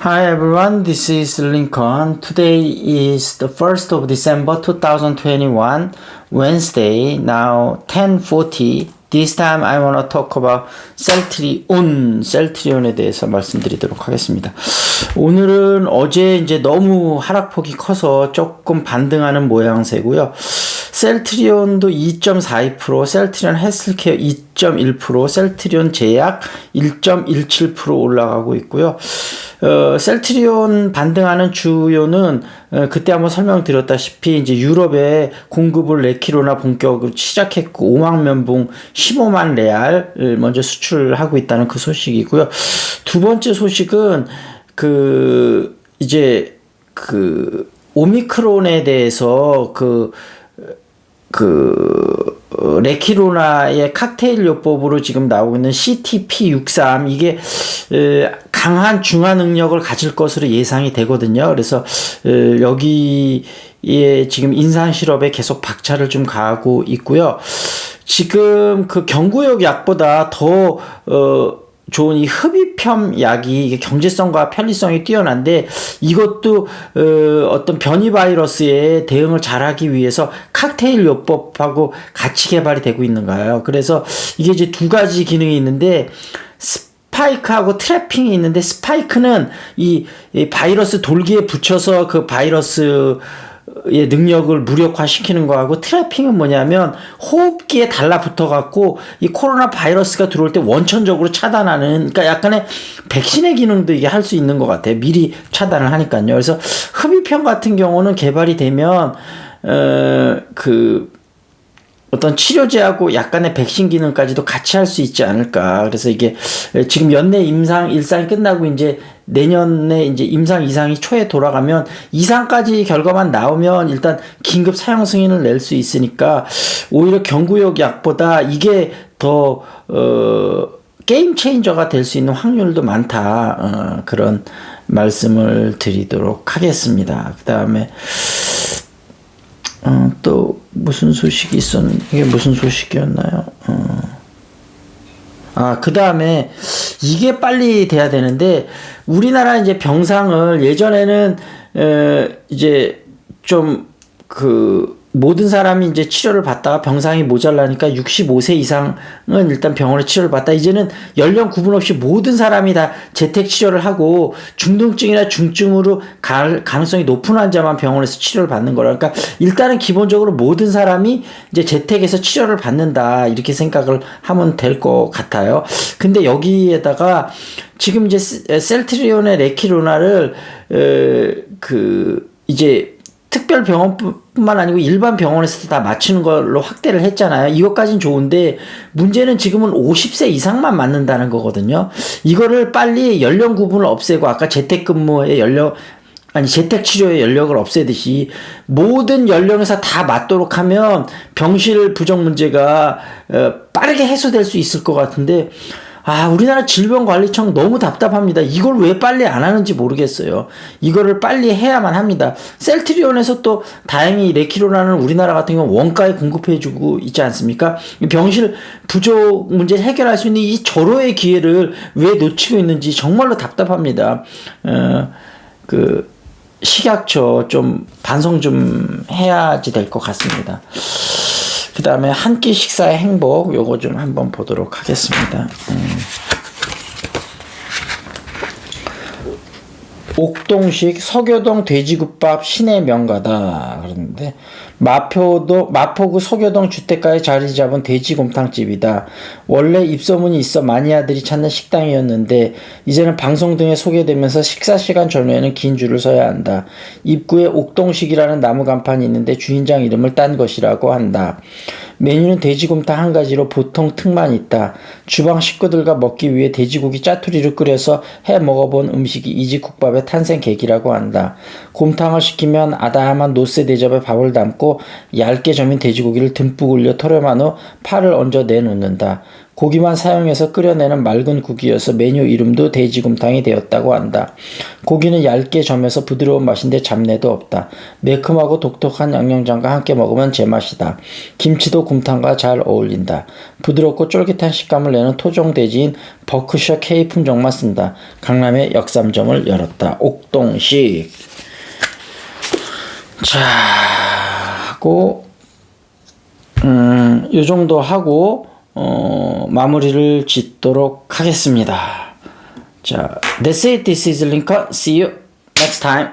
Hi everyone, this is Lincoln. Today is the 1st of December 2021, Wednesday, now 10:40. This time I want to talk about 셀트리온, 셀트리온에 대해서 말씀드리도록 하겠습니다. 오늘은 어제 이제 너무 하락폭이 커서 조금 반등하는 모양새고요. 셀트리온도 2.42%, 셀트리온 헬스케어 2.1%, 셀트리온 제약 1.17% 올라가고 있고요. 어, 셀트리온 반등하는 주요는 어, 그때 한번 설명드렸다시피 이제 유럽에 공급을 레키로나 본격으로 시작했고 5만 면봉 15만 레알을 먼저 수출하고 있다는 그 소식이고요. 두 번째 소식은 그 이제 그 오미크론에 대해서 그 그, 어, 레키로나의 칵테일 요법으로 지금 나오고 있는 CTP63 이게 에, 강한 중화 능력을 가질 것으로 예상이 되거든요. 그래서 에, 여기에 지금 인산 실업에 계속 박차를 좀 가하고 있고요. 지금 그 경구역 약보다 더 어, 좋은 이 흡입형 약이 경제성과 편리성이 뛰어난데 이것도 어, 어떤 변이 바이러스에 대응을 잘하기 위해서 칵테일 요법하고 같이 개발이 되고 있는 거예요. 그래서 이게 이제 두 가지 기능이 있는데 스파이크하고 트래핑이 있는데 스파이크는 이, 이 바이러스 돌기에 붙여서 그 바이러스 의 능력을 무력화시키는 거하고 트래핑은 뭐냐면 호흡기에 달라붙어 갖고 이 코로나 바이러스가 들어올 때 원천적으로 차단하는 그러니까 약간의 백신의 기능도 이게 할 수 있는 것 같아요. 미리 차단을 하니까요. 그래서 흡입형 같은 경우는 개발이 되면 어그 어떤 치료제하고 약간의 백신 기능까지도 같이 할 수 있지 않을까. 그래서 이게 지금 연내 임상 일상이 끝나고 이제 내년에 이제 임상 이상이 초에 돌아가면 이상까지 결과만 나오면 일단 긴급 사용 승인을 낼 수 있으니까 오히려 경구역 약보다 이게 더, 어, 게임 체인저가 될 수 있는 확률도 많다. 어, 그런 말씀을 드리도록 하겠습니다. 그 다음에, 어, 또 무슨 소식이 있었는 이게 무슨 소식이었나요? 어. 아, 그 다음에 이게 빨리 돼야 되는데 우리나라 이제 병상을 예전에는 에, 이제 좀그 모든 사람이 이제 치료를 받다가 병상이 모자라니까 65세 이상은 일단 병원에 치료를 받다. 이제는 연령 구분 없이 모든 사람이 다 재택 치료를 하고 중등증이나 중증으로 갈 가능성이 높은 환자만 병원에서 치료를 받는 거라. 그러니까 일단은 기본적으로 모든 사람이 이제 재택에서 치료를 받는다. 이렇게 생각을 하면 될 것 같아요. 근데 여기에다가 지금 이제 셀트리온의 레키로나를 에, 그 이제 특별 병원뿐만 아니고 일반 병원에서도 다 맞추는 걸로 확대를 했잖아요. 이것까진 좋은데 문제는 지금은 50세 이상만 맞는다는 거거든요. 이거를 빨리 연령 구분을 없애고 아까 재택근무의 연령 아니 재택 치료의 연령을 없애듯이 모든 연령에서 다 맞도록 하면 병실 부정 문제가 어, 빠르게 해소될 수 있을 것 같은데 아, 우리나라 질병관리청 너무 답답합니다. 이걸 왜 빨리 안 하는지 모르겠어요. 이거를 빨리 해야만 합니다. 셀트리온에서 또 다행히 레키로라는 우리나라 같은 경우 원가에 공급해주고 있지 않습니까? 병실 부족 문제 해결할 수 있는 이 절호의 기회를 왜 놓치고 있는지 정말로 답답합니다. 어, 그, 식약처 좀 반성 좀 해야지 될 것 같습니다. 그 다음에 한 끼 식사의 행복 요거 좀 한번 보도록 하겠습니다. 음. 옥동식 서교동 돼지국밥 신의 명가다 그러는데 마포도 마포구 서교동 주택가에 자리 잡은 돼지곰탕집이다. 원래 입소문이 있어 마니아들이 찾는 식당이었는데 이제는 방송 등에 소개되면서 식사 시간 전후에는 긴 줄을 서야 한다. 입구에 옥동식이라는 나무 간판이 있는데 주인장 이름을 딴 것이라고 한다. 메뉴는 돼지곰탕 한 가지로 보통 특만 있다. 주방 식구들과 먹기 위해 돼지고기 짜투리를 끓여서 해 먹어본 음식이 이지국밥의 탄생 계기라고 한다. 곰탕을 시키면 아담한 노쇠 대접에 밥을 담고 얇게 점인 돼지고기를 듬뿍 올려 털어만 후 파를 얹어 내놓는다. 고기만 사용해서 끓여내는 맑은 국이어서 메뉴 이름도 돼지곰탕이 되었다고 한다. 고기는 얇게 점여서 부드러운 맛인데 잡내도 없다. 매콤하고 독특한 양념장과 함께 먹으면 제맛이다. 김치도 곰탕과 잘 어울린다. 부드럽고 쫄깃한 식감을 내는 토종 돼지인 버크셔 K 품종만 쓴다. 강남에 역삼점을 열었다. 옥동식. 자, 하고 음, 요 정도 하고 어, 마무리를 짓도록 하겠습니다. 자, that's it. This is Lincoln. See you next time.